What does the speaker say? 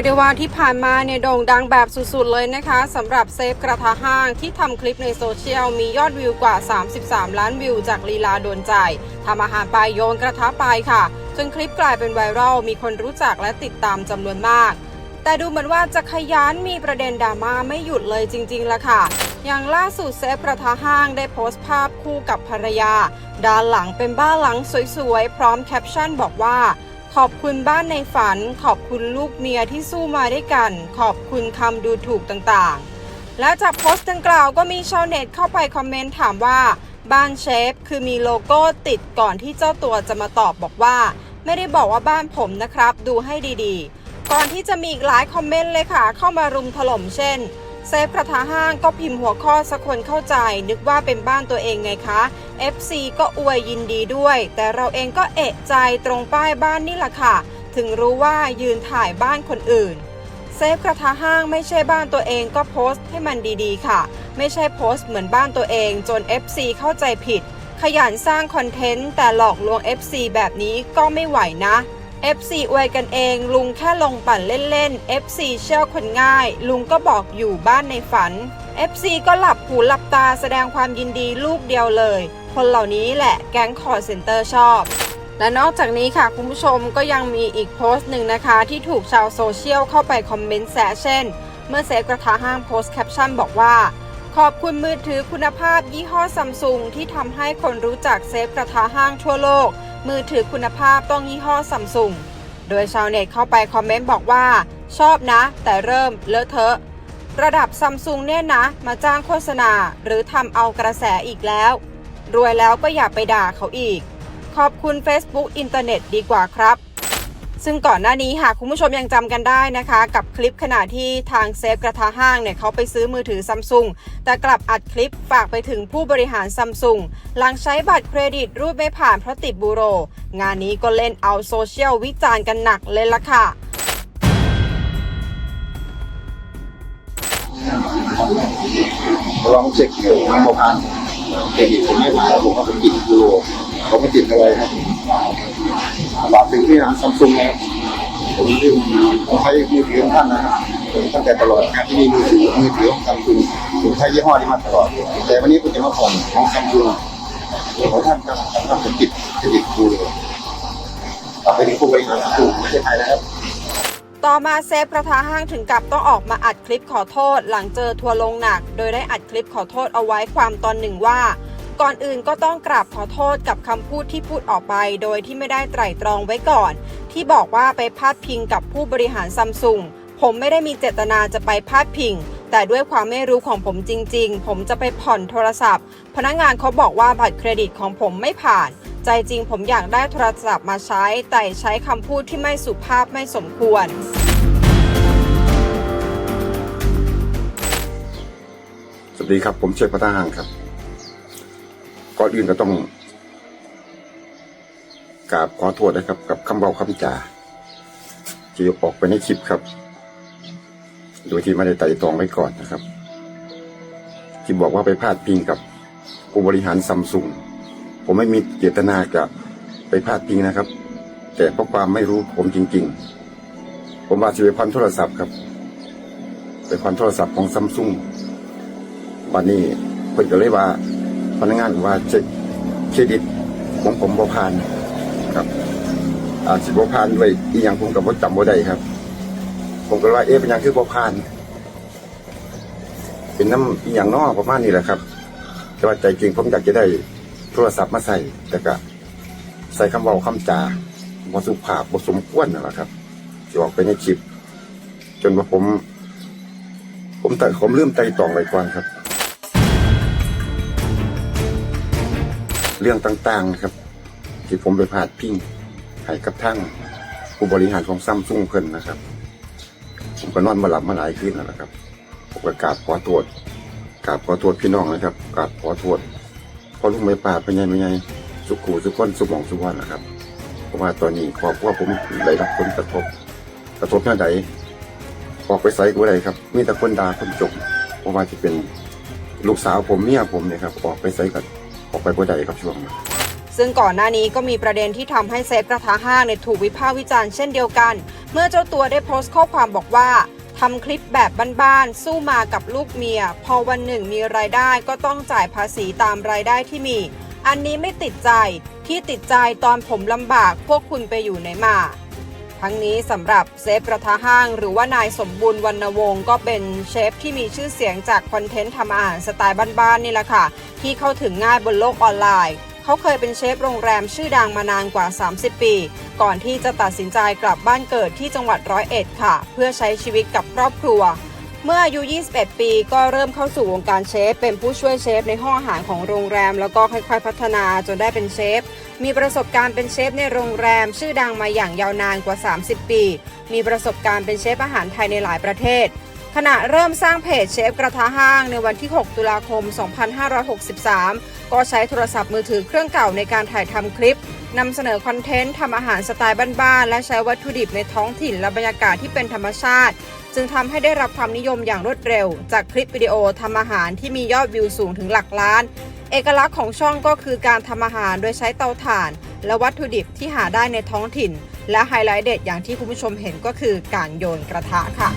กได้ว่าที่ผ่านมาเนี่ยโด่งดังแบบสุดๆเลยนะคะสำหรับเซฟกระทะห้างที่ทำคลิปในโซเชียลมียอดวิวกว่า 33 ล้านวิวจากลีลาโดนใจทำอาหารไปโยนกระทะไปค่ะ จนคลิปกลายเป็นไวรัลมีคนรู้จักและติดตามจำนวนมาก แต่ดูเหมือนว่าจะขยันมีประเด็นดราม่าไม่หยุดเลยจริงๆละค่ะอย่างล่าสุดเซฟกระทะห้างได้โพสต์ภาพคู่กับภรรยา ด้านหลังเป็นบ้านหลังสวยๆ พร้อมแคปชั่นบอกว่า ขอบคุณบ้านในฝัน ขอบคุณลูกเมียที่สู้มาด้วยกัน ขอบคุณคำดูถูกต่างๆ และจากโพสต์ดังกล่าวก็มีชาวเน็ตเข้าไปคอมเมนต์ถามว่า บ้านเชฟคือมีโลโก้ติดก่อนที่เจ้าตัวจะมาตอบบอกว่า ไม่ได้บอกว่าบ้านผมนะครับ ดูให้ดีๆ ก่อนที่จะมีอีกหลายคอมเมนต์เลยค่ะ เข้ามารุมถล่มเช่น เซฟกระทะห้างก็พิมพ์หัวข้อสักคนเข้าใจ นึกว่าเป็นบ้านตัวเองไงคะ FC ก็อวยยินดีด้วย แต่เราเองก็เอะใจตรงป้ายบ้านนี่แหละค่ะ ถึงรู้ว่ายืนถ่ายบ้านคนอื่น เซฟกระทะห้างไม่ใช่บ้านตัวเองก็โพสต์ให้มันดีๆ ค่ะ ไม่ใช่โพสต์เหมือนบ้านตัวเองจน FC เข้าใจผิด ขยันสร้างคอนเทนต์แต่หลอกลวง FC แบบนี้ก็ไม่ไหวนะ FC อวยกันเองลุงแค่ลงปั่นเล่นๆ FC เชื่อคนง่าย ลุงก็บอกอยู่บ้านในฝัน FC ก็หลับหูหลับตาแสดงความยินดีลูกเดียวเลย คนเหล่านี้แหละแก๊งคอร์เซ็นเตอร์ชอบ และนอกจากนี้ค่ะคุณผู้ชมก็ยังมีอีกโพสต์หนึ่งนะคะ ที่ถูกชาวโซเชียลเข้าไปคอมเมนต์แซะเช่น เมื่อเซฟกระทะห้างโพสต์แคปชั่นบอกว่า ขอบคุณมือถือคุณภาพยี่ห้อซัมซุงที่ทำให้คนรู้จักเซฟกระทะห้างทั่วโลก มือถือคุณภาพต้องยี่ห้อซัมซุงโดยชาวเน็ตเข้าไปคอมเมนต์บอกว่า ชอบนะ แต่เริ่มเลอะเทอะ ระดับซัมซุงเนี่ยนะ มาจ้างโฆษณาหรือทำเอากระแสอีกแล้ว รวยแล้วก็อย่าไปด่าเขาอีก ขอบคุณ Facebook อินเทอร์เน็ตดีกว่าครับ ซึ่งก่อนหน้านี้หากคุณผู้ชมยังจำกันได้นะคะ กับคลิปขณะที่ทางเซฟกระทะห้างเนี่ยเขาไปซื้อมือถือซัมซุงแต่กลับอัดคลิปฝากไปถึงผู้บริหารซัมซุงหลังใช้บัตรเครดิตรูดไม่ผ่านเพราะติดบูโร งานนี้ก็เล่นเอาโซเชียลวิจารณ์กันหนักเลยล่ะค่ะลองเช็คอยู่ทางโมพานเด็กผมไม่ผ่านผมก็ไปกินยูโรเขาไม่ติดอะไรครับ ฝากถึงที่ร้านซัมซุงนะครับผมที่ผมใช้มือถือของท่านนะครับตั้งแต่ตลอดการที่มีมือถือมือถือของซัมซุงผมใช้ยี่ห้อนี้มาตลอด แต่วันนี้ผมจะมาผ่อนของซัมซุงของท่านครับท่านผมติดจะติดยูโรฝากไปถึงผู้บริหารซัมซุงประเทศไทยนะครับต่อมาเซฟกระทะห้างถึงกับต้องออกมาอัดคลิปขอโทษ หลังเจอทัวร์ลงหนัก โดยได้อัดคลิปขอโทษเอาไว้ความตอนหนึ่งว่า ก่อนอื่นก็ต้องกราบขอโทษกับคำพูดที่พูดออกไป โดยที่ไม่ได้ไตร่ตรองไว้ก่อน ที่บอกว่าไปพาดพิงกับผู้บริหารซัมซุงผมไม่ได้มีเจตนาจะไปพาดพิง แต่ด้วยความไม่รู้ของผมจริง ๆ ผมจะไปผ่อนโทรศัพท์ พนักงานเขาบอกว่าบัตรเครดิตของผมไม่ผ่าน ใจจริงผมอยากได้โทรศัพท์มาใช้ แต่ใช้คำพูดที่ไม่สุภาพไม่สมควรสวัสดีครับ ผมเชฟพัฒหางครับ ก่อนอื่นก็ต้องกราบขอโทษนะครับ กับคำเบาคำจาที่ออกไปในคลิปครับ โดยที่ไม่ได้ไต่ตรองไว้ก่อนนะครับ ที่บอกว่าไปพาดพิงกับผู้บริหารซัมซุงผมไม่มีเจตนาจะไปพาดพิงนะครับ แต่เพราะความไม่รู้ผมจริง ๆ ผมว่าจะไปพันโทรศัพท์ครับไปพันโทรศัพท์ของซัมซุงวันนี้เพิ่นก็เลยว่า พนักงานว่าเช็คเครดิตของผมบ่ผ่านครับอาจสิบ่ผ่านด้วยอีหยังผมก็บ่จำบ่ได้ครับ ผมก็ว่าเอ๊ะเป็นหยังคือบ่ผ่าน เป็นน้ำอีหยังน้อประมาณนี้แหละครับ แต่ว่าใจจริงผมอยากจะได้โทรศัพท์มาใส่แต่ก็ใส่คำเว้าคำจาบ่สุภาพบ่สมควรนั่นแหละครับที่ออกไปในคลิป จนว่าผม ผมแต่ผมลืมไต่ตองไว้ก่อนครับ เรื่องต่างๆนะครับ ที่ผมไปพาดพิงให้กับทั้งผู้บริหารของซัมซุงเพิ่นนะครับ ผมก็นอนมาหลับมาหลายคืนแล้วนะครับผมก็กราบขอโทษกราบขอโทษพี่น้องนะครับกราบขอโทษพอลุงไม่ป่าเป็นไงเป็นไงสุขูสุขคนสุขหมองสุขวันนะครับเพราะว่าตอนนี้ครอบครัวผมได้รับผลกระทบกระทบท่าใดออกไปใส่กูได้ครับ มีแต่คนด่าคนจมเพราะว่าจะเป็นลูกสาวผมเมียผมเนี่ยครับ ออกไปใส่กัน ออกไปบ่ได้ครับช่วงนี้ซึ่งก่อนหน้านี้ก็มีประเด็นที่ทำให้เซฟกระทะห้างเนี่ยถูกวิพากษ์วิจารณ์เช่นเดียวกัน เมื่อเจ้าตัวได้โพสต์ข้อความบอกว่าทำคลิปแบบบ้านๆสู้มากับลูกเมีย พอวันหนึ่งมีรายได้ก็ต้องจ่ายภาษีตามรายได้ที่มี อันนี้ไม่ติดใจที่ติดใจตอนผมลำบากพวกคุณไปอยู่ไหนมา ทั้งนี้สำหรับเซฟกระทะห้าง หรือว่านายสมบูรณ์วรรณวงศ์ก็เป็นเชฟที่มีชื่อเสียงจากคอนเทนต์ทำอาหารสไตล์บ้านๆนี่แหละค่ะ ที่เข้าถึงง่ายบนโลกออนไลน์ เขาเคยเป็นเชฟโรงแรมชื่อดังมานานกว่า 30 ปี ก่อนที่จะตัดสินใจกลับบ้านเกิดที่จังหวัดร้อยเอ็ดค่ะ เพื่อใช้ชีวิตกับครอบครัว เมื่ออายุ 21 ปีก็เริ่มเข้าสู่วงการเชฟ เป็นผู้ช่วยเชฟในห้องอาหารของโรงแรม แล้วก็ค่อยๆพัฒนาจนได้เป็นเชฟ มีประสบการณ์เป็นเชฟในโรงแรม ชื่อดังมาอย่างยาวนานกว่า 30 ปี มีประสบการณ์เป็นเชฟอาหารไทยในหลายประเทศ ขณะเริ่มสร้างเพจเชฟกระทะห้างในวันที่ 6 ตุลาคม 2563 ก็ใช้โทรศัพท์มือถือเครื่องเก่าในการถ่ายทำคลิปนำเสนอคอนเทนต์ทำอาหารสไตล์บ้านๆและใช้วัตถุดิบในท้องถิ่นและบรรยากาศที่เป็นธรรมชาติ จึงทำให้ได้รับความนิยมอย่างรวดเร็ว จากคลิปวิดีโอทำอาหารที่มียอดวิวสูงถึงหลักล้าน เอกลักษณ์ของช่องก็คือการทำอาหารโดยใช้เตาถ่าน และวัตถุดิบที่หาได้ในท้องถิ่น และไฮไลท์เด็ดอย่างที่คุณผู้ชมเห็นก็คือการโยนกระทะค่ะ